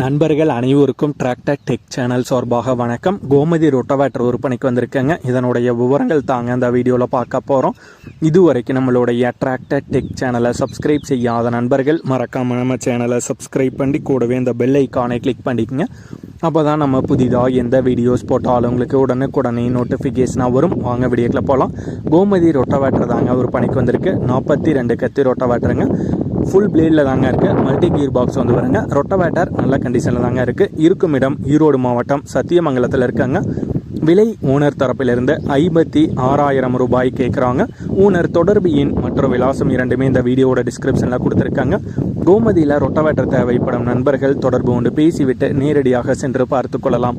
நண்பர்கள் அனைவருக்கும் tractor tech channel சார்பாக வணக்கம். கோமதி ரொட்டவேட்டர் விற்பனைக்கு வந்திருக்கேங்க. இதனுடைய விவரங்கள் தாங்க இந்த வீடியோவில் பார்க்க போகிறோம் இதுவரைக்கும் நம்மளுடைய டிராக்டர் டெக் சேனலை சப்ஸ்கிரைப் செய்யாத நண்பர்கள் மறக்காம நம்ம சேனலை சப்ஸ்கிரைப் பண்ணி கூடவே இந்த பெல் ஐக்கானை கிளிக் பண்ணிக்கோங்க. அப்போ தான் நம்ம புதிதாக எந்த வீடியோஸ் போட்டாலும் உங்களுக்கு உடனுக்குடனே நோட்டிஃபிகேஷனாக வரும். வாங்க வீடியோக்கில் போகலாம் கோமதி ரொட்டவேட்டர் தாங்க விற்பனைக்கு வந்திருக்கு. நாற்பத்தி ரெண்டு கத்தி ரொட்டவேட்டருங்க. ஃபுல் பிளேடில் தாங்க இருக்குது மல்டி கியர் பாக்ஸ் வந்து வருங்க ரொட்டவேட்டர் நல்ல கண்டிஷனில் தாங்க இருக்குது இருக்கும் இடம் ஈரோடு மாவட்டம் சத்தியமங்கலத்தில் இருக்காங்க. விலை ஓனர் தரப்பிலிருந்து ஐம்பத்தி ஆறாயிரம் ரூபாய் கேட்குறாங்க ஓனர் தொடர்பு எண் மற்றும் விலாசம் இரண்டுமே இந்த வீடியோவோட டிஸ்கிரிப்ஷனில் கொடுத்துருக்காங்க. கோமதியில் ரொட்டவேட்டர் தேவைப்படும் நண்பர்கள் தொடர்பு கொண்டு பேசிவிட்டு நேரடியாக சென்று பார்த்து கொள்ளலாம்.